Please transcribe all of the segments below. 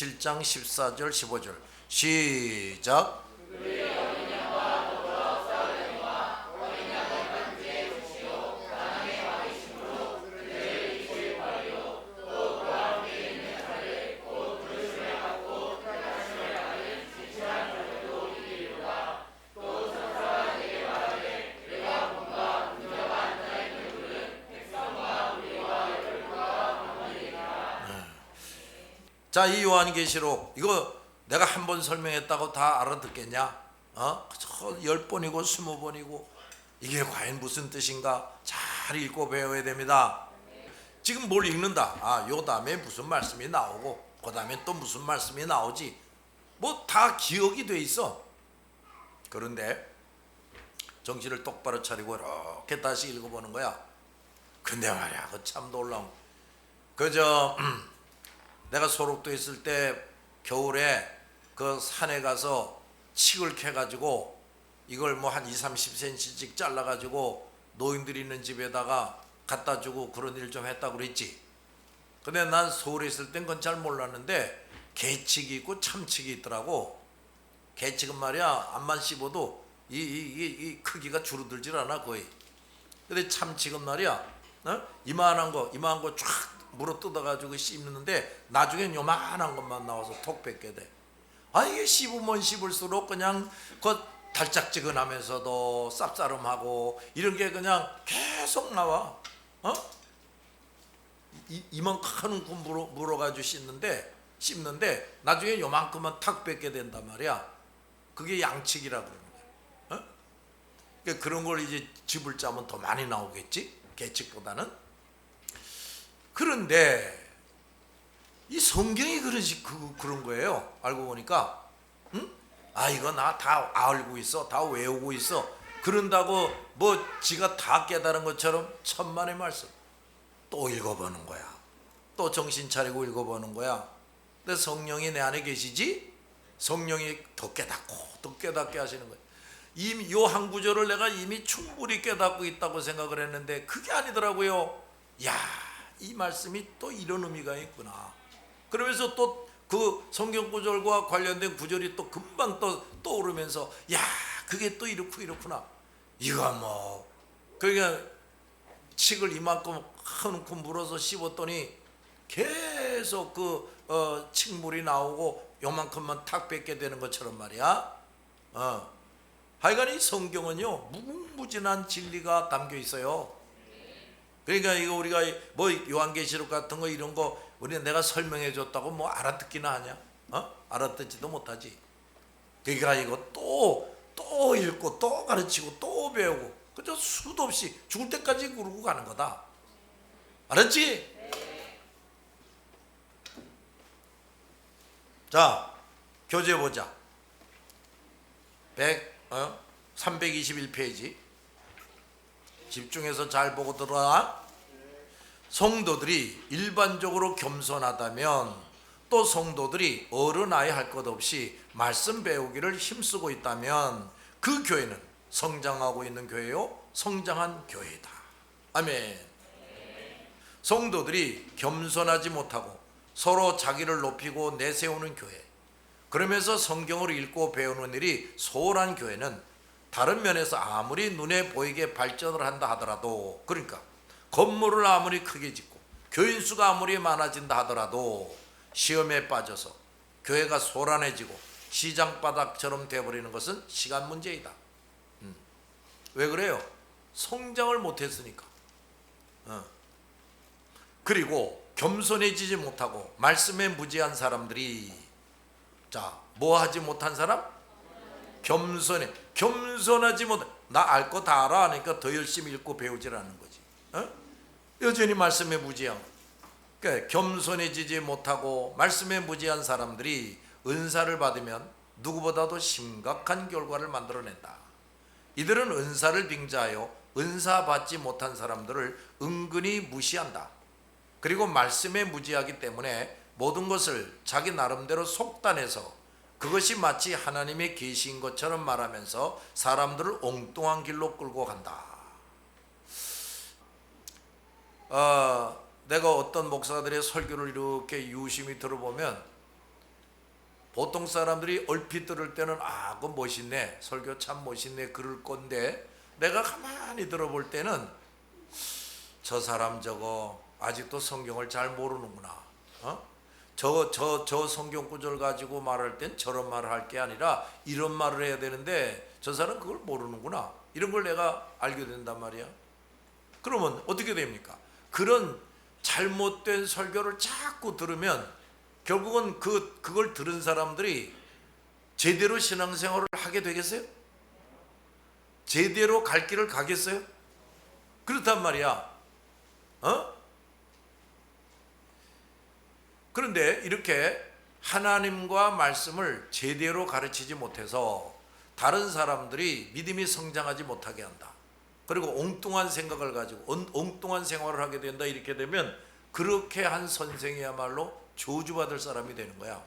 17장 14절 15절 시작 자, 이 요한계시록 이거 내가 한 번 설명했다고 다 알아듣겠냐? 어? 열 번이고 스무 번이고 이게 과연 무슨 뜻인가? 잘 읽고 배워야 됩니다. 지금 뭘 읽는다? 아, 요 다음에 무슨 말씀이 나오고 그 다음에 또 무슨 말씀이 나오지? 뭐 다 기억이 돼 있어. 그런데 정신을 똑바로 차리고 이렇게 다시 읽어보는 거야. 근데 말이야, 그 참 놀라운. 그저 내가 소록도 있을 때 겨울에 그 산에 가서 칡을 캐가지고 이걸 뭐 한 2, 30cm씩 잘라가지고 노인들이 있는 집에다가 갖다 주고 그런 일 좀 했다고 그랬지. 근데 난 서울에 있을 땐 그건 잘 몰랐는데 개칡이 있고 참칡이 있더라고. 개칡은 말이야 앞만 씹어도 이, 이, 이, 이 크기가 줄어들질 않아 거의. 근데 참칡은 말이야 어? 이만한 거 이만한 거 쫙 물어 뜯어가지고 씹는데 나중엔 요만한 것만 나와서 톡 뺏게 돼. 아 이게 씹으면 씹을수록 그냥 그 달짝지근하면서도 쌉싸름하고 이런 게 그냥 계속 나와. 어? 이, 이만큼 물어 물어가지고 씹는데 씹는데 나중에 요만큼만 탁 뺏게 된단 말이야. 그게 양측이라 그러는 거야. 어? 그러니까 그런 걸 이제 집을 짜면 더 많이 나오겠지 개측보다는. 그런데 이 성경이 그러지 그 그런 거예요. 알고 보니까, 응? 아 이거 나 다 알고 있어, 다 외우고 있어. 그런다고 뭐 지가 다 깨달은 것처럼 천만의 말씀 또 읽어보는 거야. 또 정신 차리고 읽어보는 거야. 근데 성령이 내 안에 계시지? 성령이 더 깨닫고 더 깨닫게 하시는 거야. 이미 요한 구절을 내가 이미 충분히 깨닫고 있다고 생각을 했는데 그게 아니더라고요. 야, 이 말씀이 또 이런 의미가 있구나. 그러면서 또 그 성경 구절과 관련된 구절이 또 금방 또 떠오르면서 야, 그게 또 이렇고 이렇구나. 이거 뭐 그러니까 칡을 이만큼 한움큼 물어서 씹었더니 계속 그 어, 칡물이 나오고 요만큼만 탁 뺏게 되는 것처럼 말이야. 어. 하여간 이 성경은요 무궁무진한 진리가 담겨 있어요. 그러니까 이거 우리가 뭐 요한계시록 같은 거 이런 거 우리 내가 설명해 줬다고 뭐 알아듣기나 하냐? 어? 알아듣지도 못하지. 그러니까 이거 또 또 읽고 또 가르치고 또 배우고 그저 수도 없이 죽을 때까지 그러고 가는 거다. 알았지? 자, 교재 보자. 100, 어? 321페이지. 집중해서 잘 보고 들어라. 성도들이 일반적으로 겸손하다면 또 성도들이 어른아이 할 것 없이 말씀 배우기를 힘쓰고 있다면 그 교회는 성장하고 있는 교회요, 성장한 교회다. 아멘. 성도들이 겸손하지 못하고 서로 자기를 높이고 내세우는 교회. 그러면서 성경을 읽고 배우는 일이 소홀한 교회는 다른 면에서 아무리 눈에 보이게 발전을 한다 하더라도 그러니까 건물을 아무리 크게 짓고 교인 수가 아무리 많아진다 하더라도 시험에 빠져서 교회가 소란해지고 시장 바닥처럼 돼버리는 것은 시간 문제이다. 음. 왜 그래요? 성장을 못했으니까. 어. 그리고 겸손해지지 못하고 말씀에 무지한 사람들이 자, 뭐 하지 못한 사람? 겸손해. 겸손하지 못. 나 알 거 다 알아 하니까 더 열심히 읽고 배우지라는 거지. 어? 여전히 말씀에 무지하고. 그러니까 겸손해지지 못하고 말씀에 무지한 사람들이 은사를 받으면 누구보다도 심각한 결과를 만들어낸다. 이들은 은사를 빙자하여 은사 받지 못한 사람들을 은근히 무시한다. 그리고 말씀에 무지하기 때문에 모든 것을 자기 나름대로 속단해서 그것이 마치 하나님의 계시인 것처럼 말하면서 사람들을 엉뚱한 길로 끌고 간다. 어, 내가 어떤 목사들의 설교를 이렇게 유심히 들어보면 보통 사람들이 얼핏 들을 때는 아, 그거 멋있네. 설교 참 멋있네. 그럴 건데 내가 가만히 들어볼 때는 저 사람 저거 아직도 성경을 잘 모르는구나. 어? 저 저 저 성경 구절 가지고 말할 땐 저런 말을 할 게 아니라 이런 말을 해야 되는데 저 사람 그걸 모르는구나. 이런 걸 내가 알게 된단 말이야. 그러면 어떻게 됩니까? 그런 잘못된 설교를 자꾸 들으면 결국은 그 그걸 들은 사람들이 제대로 신앙생활을 하게 되겠어요? 제대로 갈 길을 가겠어요? 그렇단 말이야. 어? 그런데 이렇게 하나님과 말씀을 제대로 가르치지 못해서 다른 사람들이 믿음이 성장하지 못하게 한다. 그리고 엉뚱한 생각을 가지고 엉- 엉뚱한 생활을 하게 된다. 이렇게 되면 그렇게 한 선생이야말로 저주받을 사람이 되는 거야.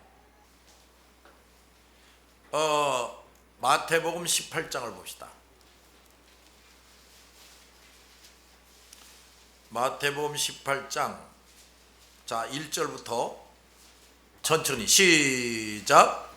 어, 마태복음 18장을 봅시다. 마태복음 18장 자 1절부터 천천히 시작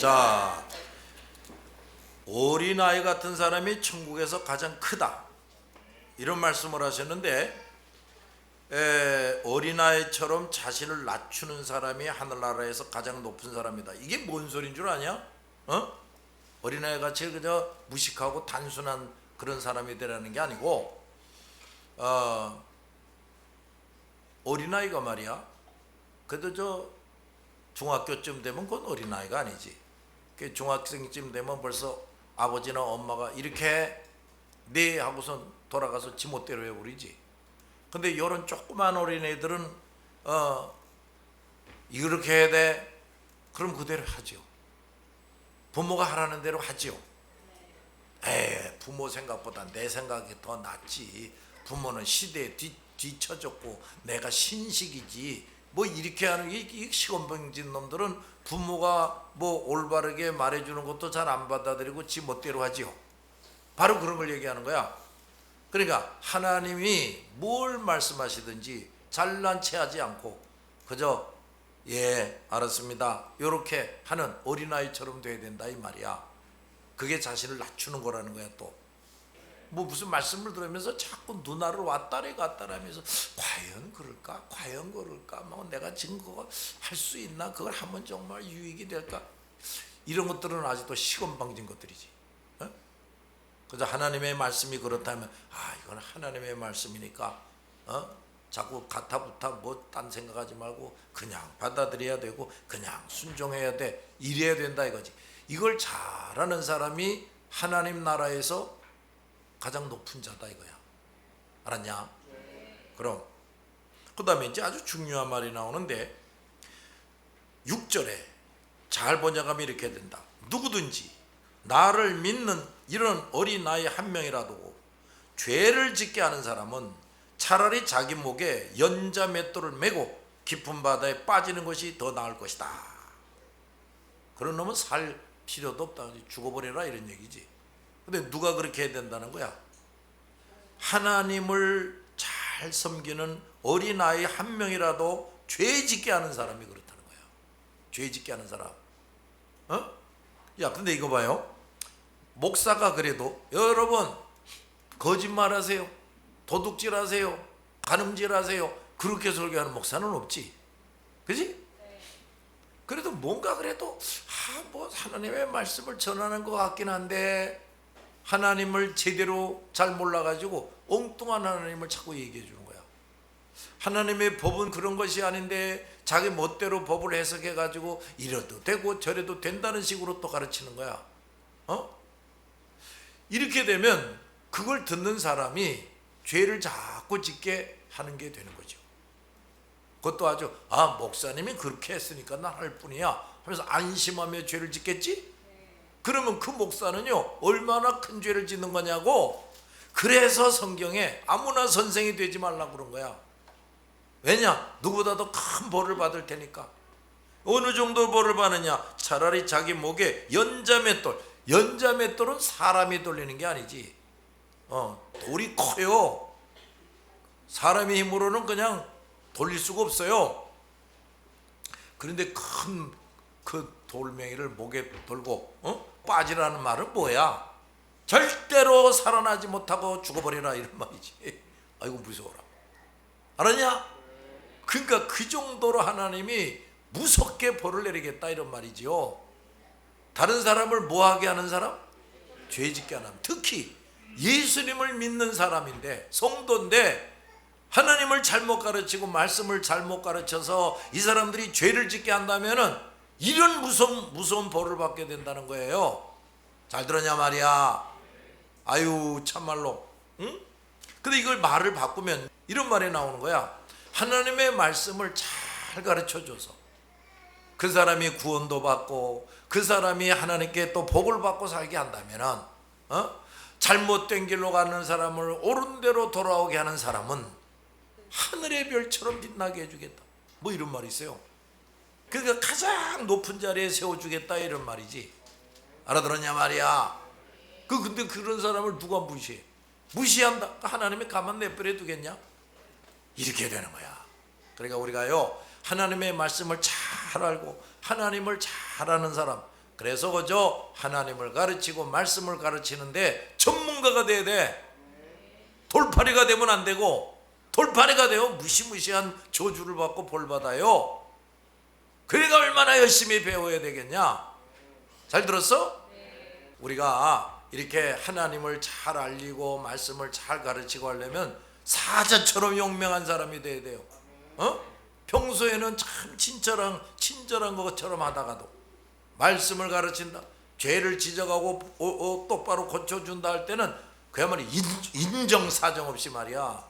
자 어린아이 같은 사람이 천국에서 가장 크다 이런 말씀을 하셨는데 에, 어린아이처럼 자신을 낮추는 사람이 하늘나라에서 가장 높은 사람이다 이게 뭔 소린 줄 아냐? 어? 어린아이 같이 그저 무식하고 단순한 그런 사람이 되라는 게 아니고 어, 어린아이가 말이야 그래도 저 중학교쯤 되면 그건 어린아이가 아니지 그 중학생쯤 되면 벌써 아버지나 엄마가 이렇게 네 하고선 돌아가서 지멋대로 해버리지. 근데 이런 조그만 어린애들은 어 이렇게 해야 돼? 그럼 그대로 하죠 부모가 하라는 대로 하지요. 에 부모 생각보다 내 생각이 더 낫지. 부모는 시대에 뒤, 뒤처졌고 내가 신식이지. 뭐 이렇게 하는 이, 이 시건방진 놈들은 부모가 뭐 올바르게 말해주는 것도 잘 안 받아들이고 지 멋대로 하지요. 바로 그런 걸 얘기하는 거야. 그러니까 하나님이 뭘 말씀하시든지 잘난 체 하지 않고 그저 예 알았습니다. 요렇게 하는 어린아이처럼 돼야 된다 이 말이야. 그게 자신을 낮추는 거라는 거야 또 뭐 무슨 말씀을 들으면서 자꾸 누나를 왔다리 갔다리 하면서 과연 그럴까? 과연 그럴까? 뭐 내가 지금 그거 할 수 있나? 그걸 하면 정말 유익이 될까? 이런 것들은 아직도 시건방진 것들이지. 어? 그저 하나님의 말씀이 그렇다면 아 이건 하나님의 말씀이니까 어? 자꾸 가타부타 뭐 딴 생각하지 말고 그냥 받아들여야 되고 그냥 순종해야 돼. 이래야 된다 이거지. 이걸 잘하는 사람이 하나님 나라에서 가장 높은 자다 이거야 알았냐 그럼 그 다음에 이제 아주 중요한 말이 나오는데 6절에 잘 번역하면 이렇게 된다 누구든지 나를 믿는 이런 어린아이 한 명이라도 죄를 짓게 하는 사람은 차라리 자기 목에 연자 맷돌을 메고 깊은 바다에 빠지는 것이 더 나을 것이다. 그런 놈은 살 필요도 없다. 죽어버려라 이런 얘기지. 근데 누가 그렇게 해야 된다는 거야? 하나님을 잘 섬기는 어린아이 한 명이라도 죄 짓게 하는 사람이 그렇다는 거야. 죄 짓게 하는 사람. 어? 야, 근데 이거 봐요. 목사가 그래도 여러분 거짓말 하세요. 도둑질 하세요. 간음질하세요. 그렇게 설교하는 목사는 없지. 그지? 그래도 뭔가 그래도 아, 뭐 하나님의 말씀을 전하는 것 같긴 한데 하나님을 제대로 잘 몰라가지고 엉뚱한 하나님을 자꾸 얘기해 주는 거야. 하나님의 법은 그런 것이 아닌데 자기 멋대로 법을 해석해 가지고 이래도 되고 저래도 된다는 식으로 또 가르치는 거야. 어? 이렇게 되면 그걸 듣는 사람이 죄를 자꾸 짓게 하는 게 되는 거죠. 그것도 아주 아 목사님이 그렇게 했으니까 난 할 뿐이야 하면서 안심하며 죄를 짓겠지? 그러면 그 목사는요 얼마나 큰 죄를 짓는 거냐고 그래서 성경에 아무나 선생이 되지 말라 그런 거야. 왜냐? 누구보다도 큰 벌을 받을 테니까. 어느 정도 벌을 받느냐? 차라리 자기 목에 연자맷돌. 연자맷돌은 사람이 돌리는 게 아니지. 어, 돌이 커요. 사람의 힘으로는 그냥 돌릴 수가 없어요. 그런데 큰 그 돌멩이를 목에 돌고 어? 빠지라는 말은 뭐야? 절대로 살아나지 못하고 죽어버리라 이런 말이지. 아이고 무서워라. 알았냐? 그러니까 그 정도로 하나님이 무섭게 벌을 내리겠다 이런 말이지요. 다른 사람을 뭐하게 하는 사람? 죄짓게 하는 사람. 특히 예수님을 믿는 사람인데 성도인데 하나님을 잘못 가르치고 말씀을 잘못 가르쳐서 이 사람들이 죄를 짓게 한다면은 이런 무서운 무서운 벌을 받게 된다는 거예요. 잘 들었냐 말이야. 아유 참말로. 응? 근데 이걸 말을 바꾸면 이런 말이 나오는 거야. 하나님의 말씀을 잘 가르쳐 줘서 그 사람이 구원도 받고 그 사람이 하나님께 또 복을 받고 살게 한다면은 어? 잘못된 길로 가는 사람을 옳은 대로 돌아오게 하는 사람은 하늘의 별처럼 빛나게 해주겠다. 뭐 이런 말이 있어요. 그러니까 가장 높은 자리에 세워주겠다 이런 말이지. 알아들었냐 말이야. 그 근데 그런 사람을 누가 무시해? 무시한다. 하나님이 가만 내버려 두겠냐? 이렇게 되는 거야. 그러니까 우리가요 하나님의 말씀을 잘 알고 하나님을 잘 아는 사람. 그래서 그저 하나님을 가르치고 말씀을 가르치는데 전문가가 돼야 돼. 돌팔이가 되면 안 되고 돌팔이가 되어 무시무시한 저주를 받고 벌 받아요. 그러니까 얼마나 열심히 배워야 되겠냐? 잘 들었어? 우리가 이렇게 하나님을 잘 알리고 말씀을 잘 가르치고 하려면 사자처럼 용맹한 사람이 돼야 돼요. 어? 평소에는 참 친절한 친절한 것처럼 하다가도 말씀을 가르친다. 죄를 지적하고 어, 어, 똑바로 고쳐준다 할 때는 그야말로 인, 인정사정 없이 말이야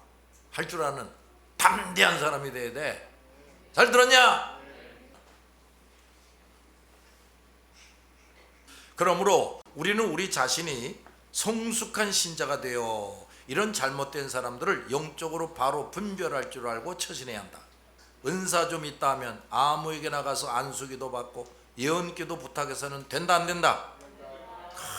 할 줄 아는 담대한 사람이 돼야 돼. 잘 들었냐? 그러므로 우리는 우리 자신이 성숙한 신자가 되어 이런 잘못된 사람들을 영적으로 바로 분별할 줄 알고 처신해야 한다. 은사 좀 있다 하면 아무에게 나가서 안수기도 받고 예언기도 부탁해서는 된다 안 된다?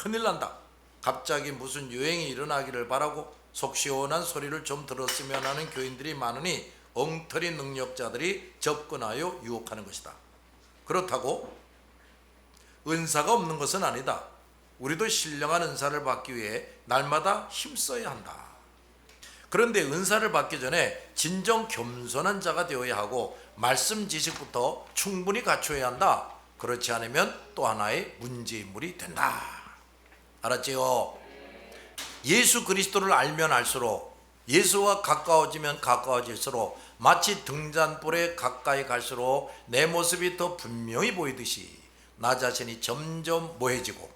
큰일 난다. 갑자기 무슨 유행이 일어나기를 바라고 속 시원한 소리를 좀 들었으면 하는 교인들이 많으니 엉터리 능력자들이 접근하여 유혹하는 것이다. 그렇다고 은사가 없는 것은 아니다. 우리도 신령한 은사를 받기 위해 날마다 힘써야 한다. 그런데 은사를 받기 전에 진정 겸손한 자가 되어야 하고 말씀 지식부터 충분히 갖춰야 한다. 그렇지 않으면 또 하나의 문제인물이 된다. 알았지요? 예수 그리스도를 알면 알수록 예수와 가까워지면 가까워질수록 마치 등잔불에 가까이 갈수록 내 모습이 더 분명히 보이듯이 나 자신이 점점 모해지고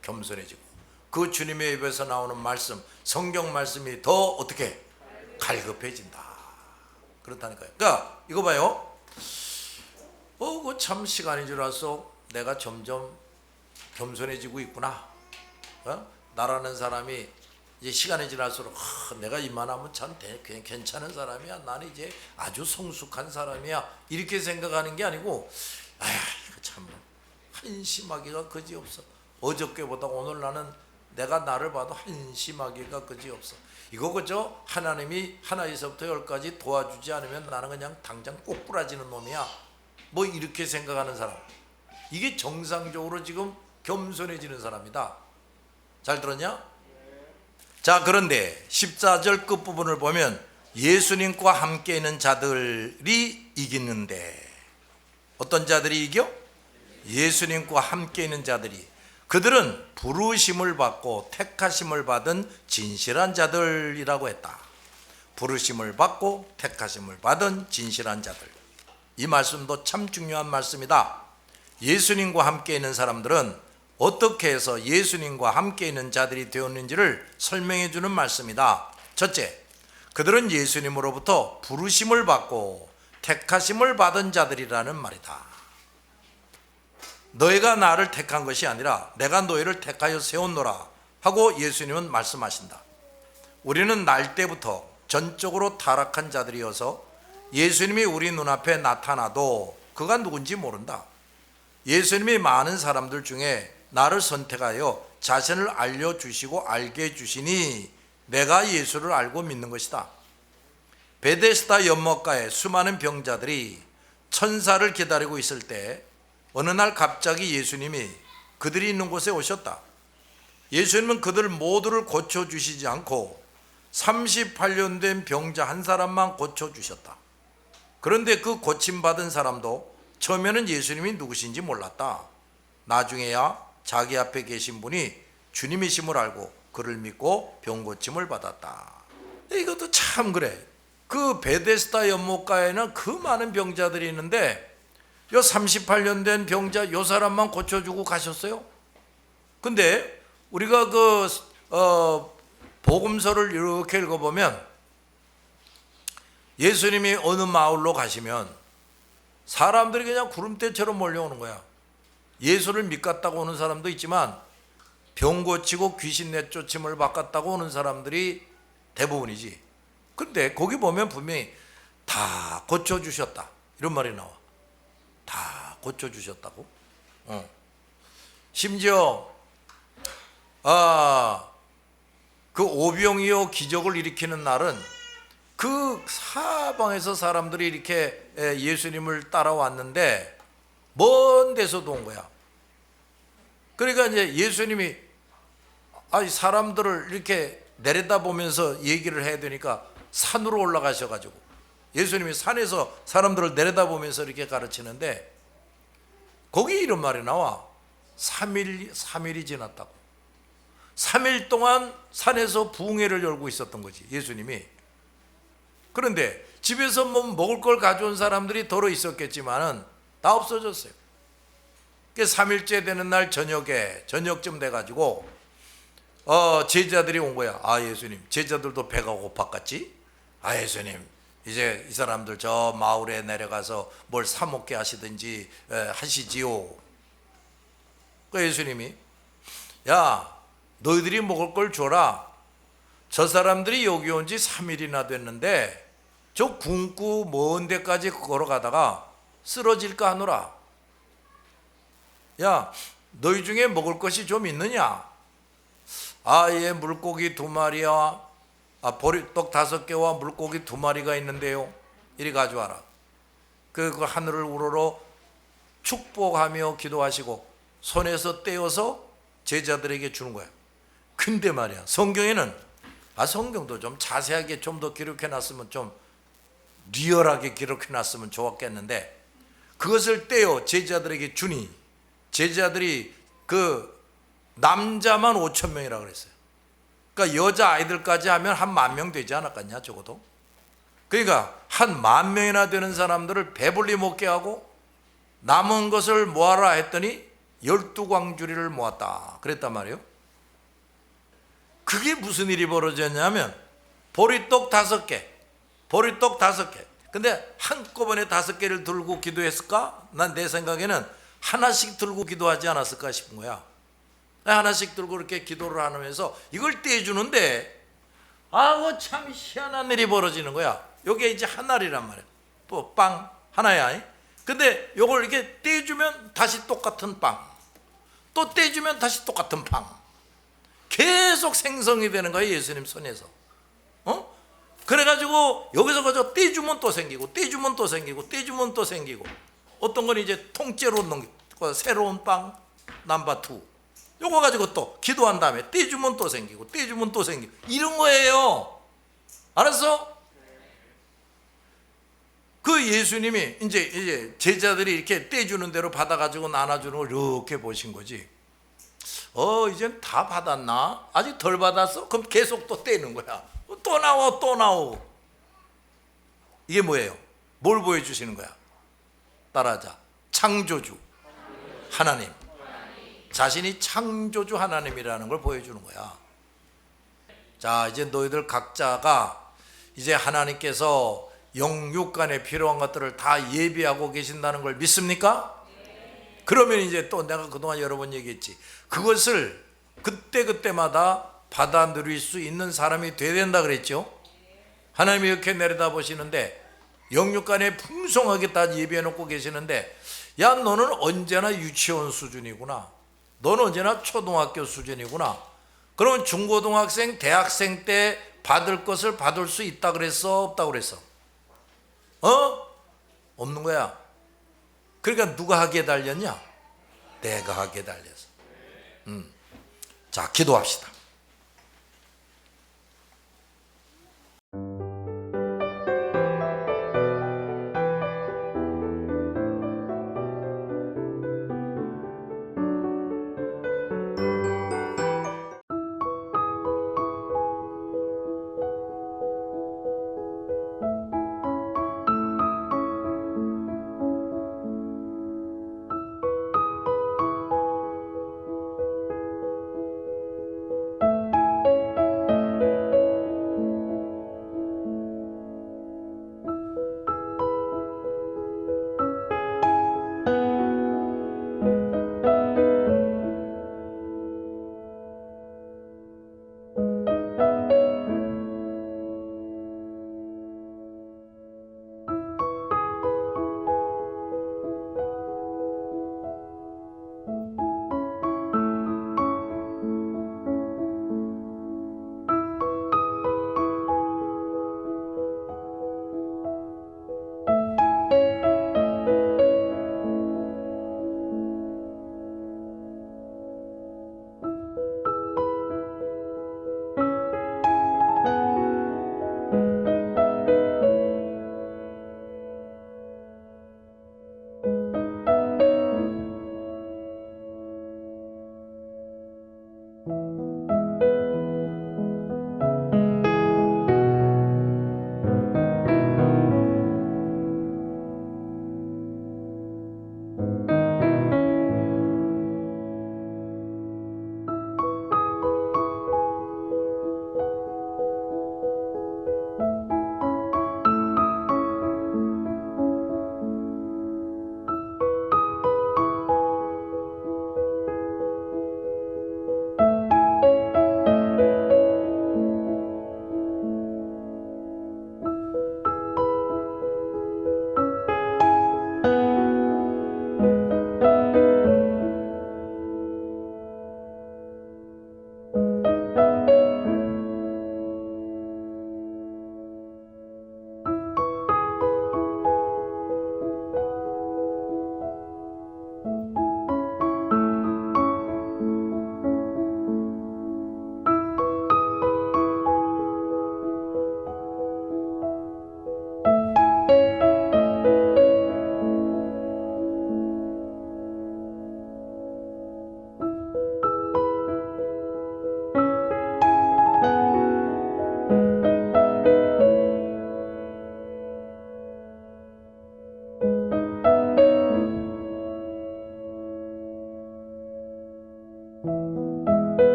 겸손해지고 그 주님의 입에서 나오는 말씀 성경 말씀이 더 어떻게 갈급해진다. 그렇다니까요. 그러니까 이거 봐요. 어참 시간이 지나서 내가 점점 겸손해지고 있구나. 어? 나라는 사람이 이제 시간이 지날수록 아, 내가 이만하면 참 대, 그냥 괜찮은 사람이야. 나는 이제 아주 성숙한 사람이야. 이렇게 생각하는 게 아니고 아야 이거 참 한심하기가 그지없어. 어저께보다 오늘 나는 내가 나를 봐도 한심하기가 그지없어. 이거 그저 하나님이 하나에서부터 열까지 도와주지 않으면 나는 그냥 당장 꼬꾸라지는 놈이야. 뭐 이렇게 생각하는 사람. 이게 정상적으로 지금 겸손해지는 사람이다. 잘 들었냐? 자, 그런데 14절 끝부분을 보면 예수님과 함께 있는 자들이 이기는데 어떤 자들이 이겨? 예수님과 함께 있는 자들이 그들은 부르심을 받고 택하심을 받은 진실한 자들이라고 했다. 부르심을 받고 택하심을 받은 진실한 자들. 이 말씀도 참 중요한 말씀이다. 예수님과 함께 있는 사람들은 어떻게 해서 예수님과 함께 있는 자들이 되었는지를 설명해 주는 말씀이다. 첫째, 그들은 예수님으로부터 부르심을 받고 택하심을 받은 자들이라는 말이다. 너희가 나를 택한 것이 아니라 내가 너희를 택하여 세웠노라 하고 예수님은 말씀하신다. 우리는 날 때부터 전적으로 타락한 자들이어서 예수님이 우리 눈앞에 나타나도 그가 누군지 모른다. 예수님이 많은 사람들 중에 나를 선택하여 자신을 알려주시고 알게 해주시니 내가 예수를 알고 믿는 것이다. 베데스다 연못가에 수많은 병자들이 천사를 기다리고 있을 때 어느 날 갑자기 예수님이 그들이 있는 곳에 오셨다. 예수님은 그들 모두를 고쳐주시지 않고 38년 된 병자 한 사람만 고쳐주셨다. 그런데 그 고침받은 사람도 처음에는 예수님이 누구신지 몰랐다. 나중에야 자기 앞에 계신 분이 주님이심을 알고 그를 믿고 병 고침을 받았다. 이것도 참 그래. 그 베데스다 연못가에는 그 많은 병자들이 있는데 요 38년 된 병자 요 사람만 고쳐주고 가셨어요. 근데 우리가 그 어, 복음서를 이렇게 읽어보면 예수님이 어느 마을로 가시면 사람들이 그냥 구름대처럼 몰려오는 거야. 예수를 믿겠다고 오는 사람도 있지만 병 고치고 귀신 내쫓임을 받겠다고 오는 사람들이 대부분이지. 근데 거기 보면 분명히 다 고쳐주셨다. 이런 말이 나와. 다 고쳐주셨다고. 어. 심지어, 아, 그 오병이어 기적을 일으키는 날은 그 사방에서 사람들이 이렇게 예수님을 따라왔는데 먼 데서도 온 거야. 그러니까 이제 예수님이 아니 사람들을 이렇게 내려다보면서 얘기를 해야 되니까 산으로 올라가셔가지고 예수님이 산에서 사람들을 내려다보면서 이렇게 가르치는데 거기 이런 말이 나와 3일 3일이 지났다고 3일 동안 산에서 부흥회를 열고 있었던 거지 예수님이 그런데 집에서 뭐 먹을 걸 가져온 사람들이 더러 있었겠지만은 다 없어졌어요. 그 3일째 되는 날 저녁에 저녁쯤 돼 가지고 어 제자들이 온 거야. 아 예수님 제자들도 배가 고팠겠지? 아 예수님 이제 이 사람들 저 마을에 내려가서 뭘 사 먹게 하시든지 에, 하시지요. 그 예수님이 야 너희들이 먹을 걸 줘라. 저 사람들이 여기 온 지 3일이나 됐는데 저 굶고 먼 데까지 걸어가다가 쓰러질까 하노라. 야, 너희 중에 먹을 것이 좀 있느냐? 아예 물고기 두 마리와 아, 보리떡 다섯 개와 물고기 두 마리가 있는데요. 이리 가져와라. 그, 그 하늘을 우러러 축복하며 기도하시고 손에서 떼어서 제자들에게 주는 거야. 근데 말이야, 성경에는 아 성경도 좀 자세하게 좀 더 기록해 놨으면 좀 리얼하게 기록해 놨으면 좋았겠는데 그것을 떼어 제자들에게 주니 제자들이 그 남자만 5천 명이라 그랬어요. 그러니까 여자 아이들까지 하면 한 만 명 되지 않았겠냐 적어도. 그러니까 한 만 명이나 되는 사람들을 배불리 먹게 하고 남은 것을 모아라 했더니 열두 광주리를 모았다. 그랬단 말이에요. 그게 무슨 일이 벌어졌냐면 보리떡 다섯 개, 보리떡 다섯 개. 근데 한꺼번에 다섯 개를 들고 기도했을까? 난 내 생각에는 하나씩 들고 기도하지 않았을까 싶은 거야. 하나씩 들고 이렇게 기도를 하면서 이걸 떼주는데 아우 참 희한한 일이 벌어지는 거야. 요게 이제 한 알이란 말이야. 또빵 하나야. 근데 요걸 이렇게 떼주면 다시 똑같은 빵. 또 떼주면 다시 똑같은 빵. 계속 생성이 되는 거예요 예수님 손에서 어? 그래가지고 여기서 그저 떼주면 또 생기고 떼주면 또 생기고 떼주면 또 생기고 어떤 건 이제 통째로 넘기고 새로운 빵 남바 투 요거 가지고 또 기도한 다음에 떼 주면 또 생기고 떼 주면 또 생기고 이런 거예요 알았어? 그 예수님이 이제 이제 제자들이 이렇게 떼 주는 대로 받아 가지고 나눠 주는 걸 이렇게 보신 거지 어 이젠 다 받았나? 아직 덜 받았어? 그럼 계속 또 떼는 거야. 또 나와 또 나오. 이게 뭐예요? 뭘 보여주시는 거야? 따라하자. 창조주 하나님. 자신이 창조주 하나님이라는 걸 보여주는 거야. 자 이제 너희들 각자가 이제 하나님께서 영육간에 필요한 것들을 다 예비하고 계신다는 걸 믿습니까? 그러면 이제 또 내가 그동안 여러 번 얘기했지. 그것을 그때그때마다 받아 누릴 수 있는 사람이 돼야 된다 그랬죠. 하나님이 이렇게 내려다 보시는데 영육간에 풍성하게 다 예비해 놓고 계시는데 야 너는 언제나 유치원 수준이구나. 너는 언제나 초등학교 수준이구나. 그러면 중고등학생, 대학생 때 받을 것을 받을 수 있다 그랬어? 없다 그랬어? 어? 없는 거야. 그러니까 누가 하기에 달렸냐? 내가 하기에 달렸어. 음. 자, 기도합시다.